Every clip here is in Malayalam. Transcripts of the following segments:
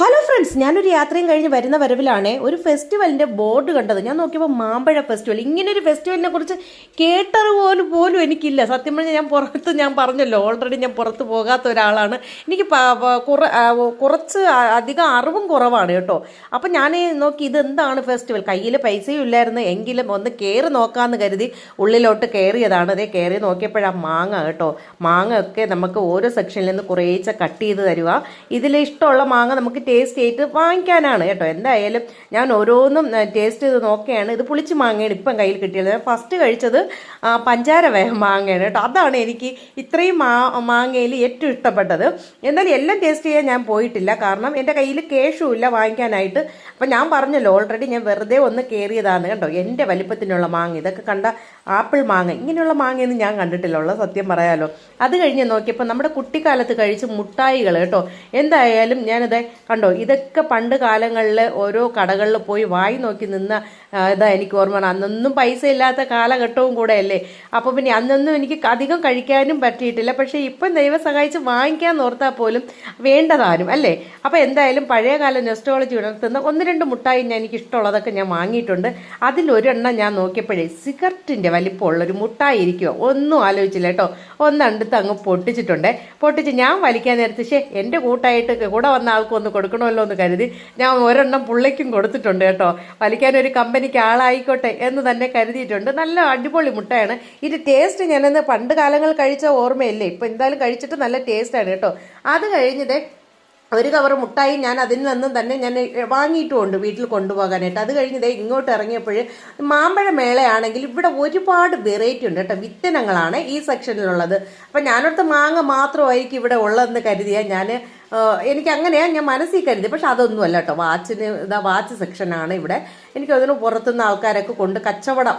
ഹലോ ഫ്രണ്ട്സ് ഞാനൊരു യാത്രയും കഴിഞ്ഞ് വരുന്ന വരവിലാണ് ഒരു ഫെസ്റ്റിവലിന്റെ ബോർഡ് കണ്ടത്. ഞാൻ നോക്കിയപ്പോൾ മാമ്പഴ ഫെസ്റ്റിവൽ ഇങ്ങനെ ഒരു ഫെസ്റ്റിവലിനെ കുറിച്ച് കേട്ടറിവ് പോലും പോലും എനിക്കില്ല. സത്യം പറഞ്ഞാൽ ഞാൻ പുറത്ത് ഞാൻ പറഞ്ഞല്ലോ ഓൾറെഡി ഞാൻ പുറത്ത് പോകാത്ത ഒരാളാണ്. എനിക്ക് കുറച്ച് അധികം അറിവും കുറവാണ് കേട്ടോ. അപ്പം ഞാൻ നോക്കി ഇതെന്താണ് ഫെസ്റ്റിവൽ കയ്യിൽ പൈസയും ഇല്ലായിരുന്നു. എങ്കിലും ഒന്ന് കയറി നോക്കാമെന്ന് കരുതി ഉള്ളിലോട്ട് കയറിയതാണ് അതേ കയറി നോക്കിയപ്പോഴാണ് മാങ്ങ കേട്ടോ. മാങ്ങ ഒക്കെ നമുക്ക് ഓരോ സെക്ഷനിൽ നിന്ന് കുറേച്ച കട്ട് ചെയ്ത് തരുക ഇതിൽ ഇഷ്ടമുള്ള മാങ്ങ നമുക്ക് ടേസ്റ്റ് ചെയ്ത് വാങ്ങിക്കാനാണ് കേട്ടോ. എന്തായാലും ഞാൻ ഓരോന്നും ടേസ്റ്റ് ചെയ്ത് നോക്കുകയാണ് ഇത് പുളിച്ച് മാങ്ങയാണ് ഇപ്പം കയ്യിൽ കിട്ടിയത്. ഞാൻ ഫസ്റ്റ് കഴിച്ചത് പഞ്ചാര വേഗം മാങ്ങയാണ് കേട്ടോ. അതാണ് എനിക്ക് ഇത്രയും മാ മാങ്ങയിൽ ഏറ്റവും ഇഷ്ടപ്പെട്ടത്. എന്നാലും എല്ലാം ടേസ്റ്റ് ചെയ്യാൻ ഞാൻ പോയിട്ടില്ല. കാരണം എന്റെ കയ്യിൽ കേഷും ഇല്ല വാങ്ങിക്കാനായിട്ട്. അപ്പം ഞാൻ പറഞ്ഞല്ലോ ഓൾറെഡി ഞാൻ വെറുതെ ഒന്ന് കയറിയതാണ് കേട്ടോ. എന്റെ വലിപ്പത്തിനുള്ള മാങ്ങ. ഇതൊക്കെ കണ്ട ആപ്പിൾ മാങ്ങ. ഇങ്ങനെയുള്ള മാങ്ങയൊന്നും ഞാൻ കണ്ടിട്ടില്ല. സത്യം പറയാലോ. അത് കഴിഞ്ഞ് നോക്കിയപ്പോൾ നമ്മുടെ കുട്ടിക്കാലത്ത് കഴിച്ച മുട്ടായികൾ കേട്ടോ. എന്തായാലും ഞാനിത് കണ്ടോ? ഇതൊക്കെ പണ്ട് കാലങ്ങളിൽ ഓരോ കടകളിൽ പോയി വായി നോക്കി നിന്ന ഇതാ എനിക്ക് ഓർമ്മ അന്നൊന്നും പൈസ ഇല്ലാത്ത കാലഘട്ടവും കൂടെ അല്ലേ അപ്പോൾ പിന്നെ അന്നൊന്നും എനിക്ക് അധികം കഴിക്കാനും പറ്റിയിട്ടില്ല. പക്ഷേ ഇപ്പം ദൈവം സഹായിച്ച് വാങ്ങിക്കാൻ ഓർത്താൽ പോലും വേണ്ടതാനും അല്ലേ? അപ്പോൾ എന്തായാലും പഴയകാല നെസ്റ്റോളജി ഉണർത്തുന്ന ഒന്ന് രണ്ട് മുട്ടായി ഞാൻ എനിക്ക് ഇഷ്ടമുള്ളതൊക്കെ ഞാൻ വാങ്ങിയിട്ടുണ്ട്. അതിലൊരെണ്ണം ഞാൻ നോക്കിയപ്പോഴേ സിഗരറ്റിന്റെ വലിപ്പമുള്ളൊരു മുട്ടായി ഇരിക്കുക ഒന്നും ആലോചിച്ചില്ല കേട്ടോ. ഒന്നെടുത്ത് അങ്ങ് പൊട്ടിച്ചിട്ടുണ്ട്. പൊട്ടിച്ച് ഞാൻ വലിക്കാൻ നേരത്തെ ശേ എന്റെ കൂട്ടായിട്ട് കൂടെ വന്ന ആൾക്കൊന്ന് ഒന്ന് കൊടുക്കണമല്ലോ എന്ന് കരുതി ഞാൻ ഒരെണ്ണം പുള്ളിക്കും കൊടുത്തിട്ടുണ്ട് കേട്ടോ. വലിക്കാൻ ഒരു കമ്പനിക്ക് ആളായിക്കോട്ടെ എന്ന് തന്നെ കരുതിയിട്ടുണ്ട്. നല്ല അടിപൊളി മുട്ടയാണ്. ഇത് ടേസ്റ്റ് ഞാനെന്ന് പണ്ട് കാലങ്ങൾ കഴിച്ച ഓർമ്മയില്ലേ? ഇപ്പം എന്തായാലും കഴിച്ചിട്ട് നല്ല ടേസ്റ്റാണ് കേട്ടോ. അത് കഴിഞ്ഞത് ഒരു കവർ മുട്ടായി ഞാൻ അതിൽ നിന്നും തന്നെ ഞാൻ വാങ്ങിയിട്ടുമുണ്ട് വീട്ടിൽ കൊണ്ടുപോകാനായിട്ട്. അത് കഴിഞ്ഞ് ദേ ഇങ്ങോട്ട് ഇറങ്ങിയപ്പോൾ മാമ്പഴ മേളയാണെങ്കിൽ ഇവിടെ ഒരുപാട് വെറൈറ്റി ഉണ്ട് കേട്ടോ. വിത്തനങ്ങളാണ് ഈ സെക്ഷനിലുള്ളത് അപ്പം ഞാനടുത്ത് മാങ്ങ മാത്രമായിരിക്കും ഇവിടെ ഉള്ളതെന്ന് കരുതിയാൽ ഞാൻ എനിക്ക് അങ്ങനെയാണ് ഞാൻ മനസ്സിൽ കരുതി പക്ഷെ അതൊന്നുമല്ല കേട്ടോ. വാച്ചിന് ഇതാ വാച്ച് സെക്ഷനാണ് ഇവിടെ. എനിക്ക് അതിന് പുറത്തുനിന്ന് ആൾക്കാരൊക്കെ കൊണ്ട് കച്ചവടം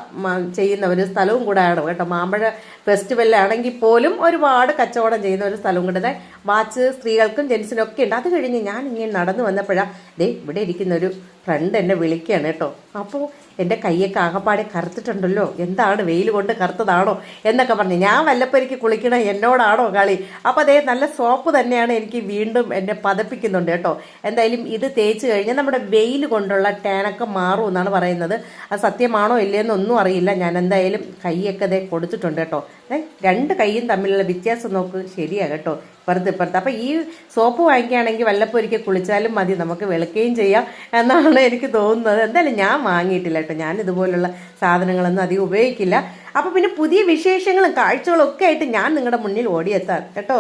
ചെയ്യുന്ന ഒരു സ്ഥലവും കൂടെയാണ് കേട്ടോ. മാമ്പഴ ഫെസ്റ്റിവലിലാണെങ്കിൽ പോലും ഒരുപാട് കച്ചവടം ചെയ്യുന്ന ഒരു സ്ഥലവും കൂടെ. വാച്ച് സ്ത്രീകൾക്കും ജെൻസിനും ഒക്കെ ഉണ്ട്. അത് കഴിഞ്ഞ് ഞാൻ ഇങ്ങനെ നടന്നു വന്നപ്പോഴാണ് ദേ ഇവിടെ ഇരിക്കുന്ന ഒരു ഫ്രണ്ട് എന്നെ വിളിക്കുകയാണ് കേട്ടോ. അപ്പോൾ എന്റെ കയ്യൊക്കെ ആകപ്പാടെ കറുത്തിട്ടുണ്ടല്ലോ. എന്താണ് വെയിൽ കൊണ്ട് കറുത്തതാണോ എന്നൊക്കെ പറഞ്ഞ്. ഞാൻ വല്ലപ്പരിക്ക് കുളിക്കണ എന്നോടാണോ കളി? അപ്പോൾ അതേ നല്ല സോപ്പ് തന്നെയാണ് എനിക്ക് വീണ്ടും എന്നെ പതപ്പിക്കുന്നുണ്ട് കേട്ടോ. എന്തായാലും ഇത് തേച്ച് കഴിഞ്ഞാൽ നമ്മുടെ വെയിൽ കൊണ്ടുള്ള ടാനൊക്കെ മാറും എന്നാണ് പറയുന്നത്. അത് സത്യമാണോ ഇല്ലയെന്നൊന്നും അറിയില്ല. ഞാൻ എന്തായാലും കൈയൊക്കെ ദേ കൊടുത്തിട്ടുണ്ട് കേട്ടോ. രണ്ട് കൈയും തമ്മിലുള്ള വ്യത്യാസം നോക്ക് ശരിയാ കേട്ടോ. ഇപ്പുറത്ത് ഇപ്പുറത്ത് അപ്പം ഈ സോപ്പ് വാങ്ങിക്കുകയാണെങ്കിൽ വല്ലപ്പൊരിക്കൽ കുളിച്ചാലും മതി നമുക്ക് വെളുക്കുകയും ചെയ്യാം എന്നാണ് എനിക്ക് തോന്നുന്നത്. എന്തായാലും ഞാൻ വാങ്ങിയിട്ടില്ല കേട്ടോ. ഞാൻ ഇതുപോലുള്ള സാധനങ്ങളൊന്നും അധികം ഉപയോഗിക്കില്ല. അപ്പോൾ പിന്നെ പുതിയ വിശേഷങ്ങളും കാഴ്ചകളും ഒക്കെ ആയിട്ട് ഞാൻ നിങ്ങളുടെ മുന്നിൽ ഓടിയെത്താം കേട്ടോ.